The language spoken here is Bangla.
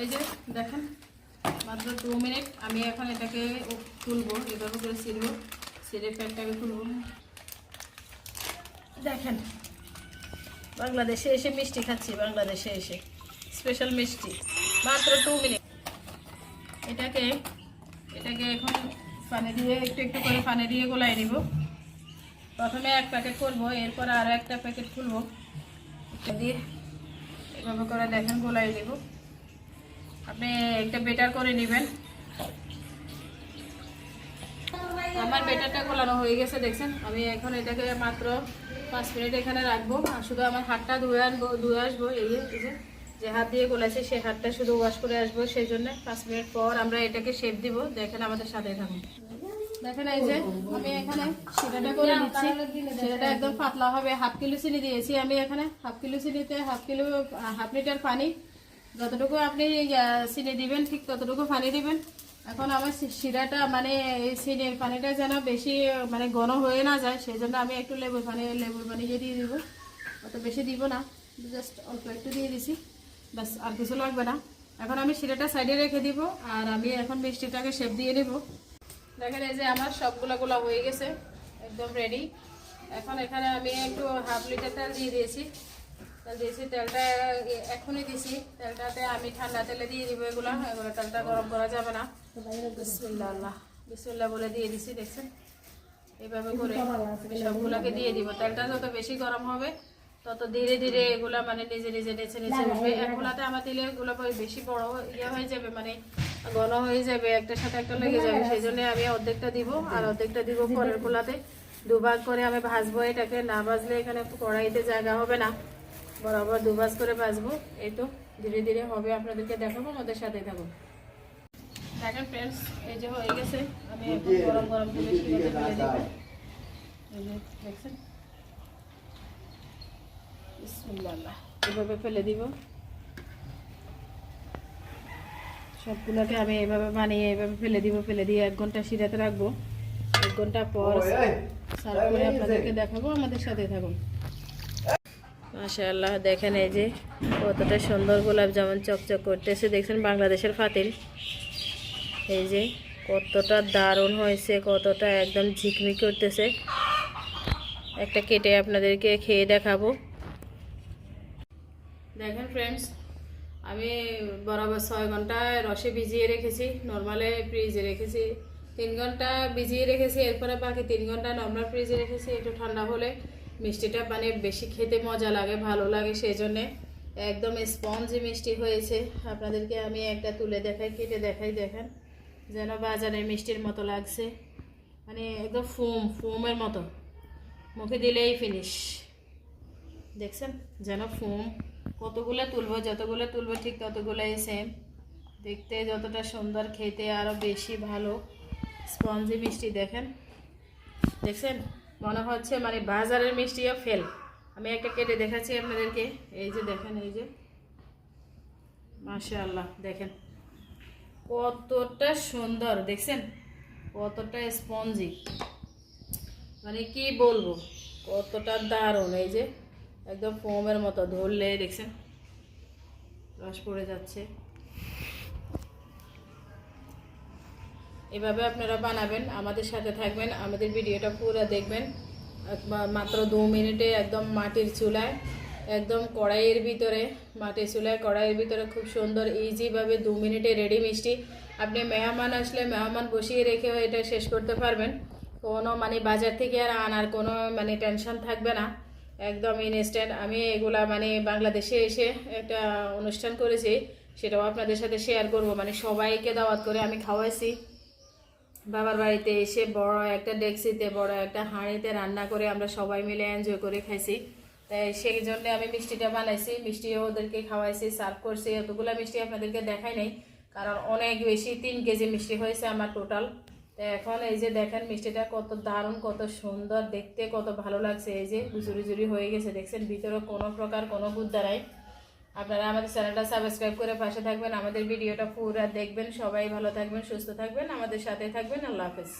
এই যে দেখেন, মাত্র দু মিনিট আমি এখন এটাকে তুলবো, এভাবে করে ছিড়বো, ছিঁড়ে প্যাকটাকে তুলবো। দেখেন, বাংলাদেশে এসে মিষ্টি খাচ্ছি, বাংলাদেশে এসে। স্পেশাল মিষ্টি, মাত্র টু মিনিট। এটাকে এটাকে এখন পানি দিয়ে, একটু একটু করে পানি দিয়ে গোলাই নিব। প্রথমে এক প্যাকেট করব, এরপর আরও একটা প্যাকেট খুলবো দিয়ে এভাবে করে দেখেন গোলাই নিব। আপনি একটা বেটার করে নেবেন। আমার বেটারটা গোলানো হয়ে গেছে, দেখছেন? আমি এখন এটাকে মাত্র পাঁচ মিনিট এখানে রাখব। আর শুধু আমার হাতটা ধুয়ে আনব, ধুয়ে আসব, এই যে যে হাত দিয়ে গোলাইছে সেই হাতটা শুধু ওয়াশ করে আসব। সেই জন্য পাঁচ মিনিট পর আমরা এটাকে শেপ দিব। দেখেন আমাদের সাথে থাকুন। দেখেন এই যে, আমি এখানে সেটাটা করে দিচ্ছি সেটা একদম পাতলা হবে। হাফ কিলো চিনি দিয়েছি আমি এখানে। হাফ কিলো চিনিতে হাফ কিলো হাফ লিটার পানি যতটুকু আপনি চিনি দিবেন, ঠিক ততটুকু পানি দিবেন। এখন আমার শিরাটা মানে এই চিনির পানিটা যেন বেশি মানে ঘন হয়ে না যায় সেই জন্য আমি একটু লেবুর পানি লেবুর পানি দিয়ে দিয়ে দিব। অত বেশি দিব না জাস্ট অল্প একটু দিয়ে দিছি। ব্যাস, আর কিছু লাগবে না। এখন আমি শিরাটা সাইডে রেখে দিব, আর আমি এখন মিষ্টিটাকে শেপ দিয়ে নেব। দেখেন এই যে আমার সবগুলো গুলা হয়ে গেছে, একদম রেডি এখন এখানে আমি একটু হাফ লিটার তেল দিয়ে দিয়েছি। দিয়েছি, তেলটা এখনই দিয়েছি। তেলটাতে আমি ঠান্ডা তেলে দিয়ে দিব এগুলো এগুলো তেলটা গরম করা যাবে না। বিসমিল্লাহ আল্লাহ বলে দিয়ে দিছি, দেখছেন? এইভাবে করে সবগুলোকে দিয়ে দিব। তেলটা যত বেশি গরম হবে, তত ধীরে ধীরে এগুলা মানে নিজে নিজে নেচে নেচে উঠবে। এগুলাতে আমার দিলে এগুলো বেশি বড় ইয়ে হয়ে যাবে মানে ঘন হয়ে যাবে, একটার সাথে একটা লেগে যাবে। সেই জন্য আমি অর্ধেকটা দিব, আর অর্ধেকটা দিব পরের গোলাতে। দুভাগ করে আমি ভাজবো এটাকে, না ভাজলে এখানে কড়াইতে জায়গা হবে না। বরাবর দুভাজ করে ভাজবো। এই তো ধীরে ধীরে হবে আপনাদেরকে দেখাবো আমাদের সাথে থাকুন। দেখেন ফ্রেন্ডস এই যে হয়ে গেছে আমি গরম গরম শিরাতে ফেলে দেবো। দেখছেন? বিসমিল্লাহ এভাবে ফেলে দিব। সবগুলোকে আমি এভাবে বানিয়ে এভাবে ফেলে দিব ফেলে দিয়ে এক ঘণ্টা শিরাতে রাখব। এক ঘণ্টা পর সার্ভ করে আপনাদেরকে দেখাবো আমাদের সাথে থাকুন। মাশাআল্লাহ, দেখেন এই যে কতটা সুন্দর গোলাপ জামুন চকচক করতেছে। দেখছেন বাংলাদেশের ফাতিল? এই যে কতটা দারুণ হয়েছে, কতটা একদম ঝিকমিক করতেছে। একটা কেটে আপনাদেরকে খেয়ে দেখাবো। দেখেন ফ্রেন্ডস আমি বরাবর ছয় ঘণ্টা রসে ভিজিয়ে রেখেছি নর্মালে ফ্রিজে রেখেছি। তিন ঘণ্টা ভিজিয়ে রেখেছি, এরপরে বাকি তিন ঘণ্টা নর্মাল ফ্রিজে রেখেছি, একটু ঠান্ডা হলে। মিষ্টিটা মানে বেশি খেতে মজা লাগে, ভালো লাগে সেই জন্যে একদম স্পঞ্জি মিষ্টি হয়েছে। আপনাদেরকে আমি একটা তুলে দেখাই, কেটে দেখাই, দেখেন যেন বাজারে মিষ্টির মতো লাগছে। মানে একদম ফুম, ফুমের মতো। মুখে দিলেই ফিনিশ দেখছেন? যেন ফোম। কতগুলো তুলবো, যতগুলো তুলবো ঠিক ততগুলোই সেম দেখতে যতটা সুন্দর, খেতে আরও বেশি ভালো। স্পঞ্জি মিষ্টি, দেখেন? দেখছেন? মনে হচ্ছে মানে বাজারের মিষ্টিও ফেল। আমি একটা কেটে দেখাচ্ছি আপনাদেরকে। এই যে দেখেন, এই যে। মাশাআল্লাহ, দেখেন। কতটা সুন্দর, দেখছেন? কতটা স্পঞ্জি। মানে কি বলব, কতটা দারুণ। এই যে, একদম ফোমের মতো ধরলে, দেখছেন? রস পড়ে যাচ্ছে। এভাবে আপনারা বানাবেন, আমাদের সাথে থাকবেন, আমাদের ভিডিওটা পুরো দেখবেন। মাত্র দু মিনিটে একদম মাটির চুলায়, একদম কড়াইয়ের ভিতরে, মাটির চুলায়, কড়াইয়ের ভিতরে খুব সুন্দর ইজিভাবে দু মিনিটে রেডি মিষ্টি। আপনি মেহমান আসলে মেহমান বসিয়ে রেখেও এটা শেষ করতে পারবেন। কোনো মানে বাজার থেকে আর আনার কোনো মানে টেনশন থাকবে না। একদম ইনস্ট্যান্ট আমি এগুলা মানে বাংলাদেশে এসে একটা অনুষ্ঠান করেছি, সেটাও আপনাদের সাথে শেয়ার করব। মানে সবাইকে দাওয়াত করে আমি খাওয়াইছি। বাবার বাড়িতে এসে বড় একটা ডেক্সিতে, বড় একটা হাঁড়িতে রান্না করে আমরা সবাই মিলে এনজয় করে খাইছি। তাই সেই জন্য আমি মিষ্টিটা বানাইছি, মিষ্টিও ওদেরকে খাওয়াইছি সার্ভ করছি। এতগুলো মিষ্টি আপনাদেরকে দেখাই নাই, কারণ অনেক বেশি তিন কেজি মিষ্টি হয়েছে আমার টোটাল তো এখন এই যে দেখেন মিষ্টিটা কত দারুণ, কত সুন্দর, দেখতে কত ভালো লাগছে। এই যে জুরি জুরি হয়ে গেছে, দেখছেন? ভিতরে কোনো প্রকার কোনো বুদ্ধা নাই। আপনারা আমাদের চ্যানেলটা সাবস্ক্রাইব করে পাশে থাকবেন, আমাদের ভিডিওটা পুরো দেখবেন, সবাই ভালো থাকবেন, সুস্থ থাকবেন, আমাদের সাথে থাকবেন, আল্লাহ হাফেজ।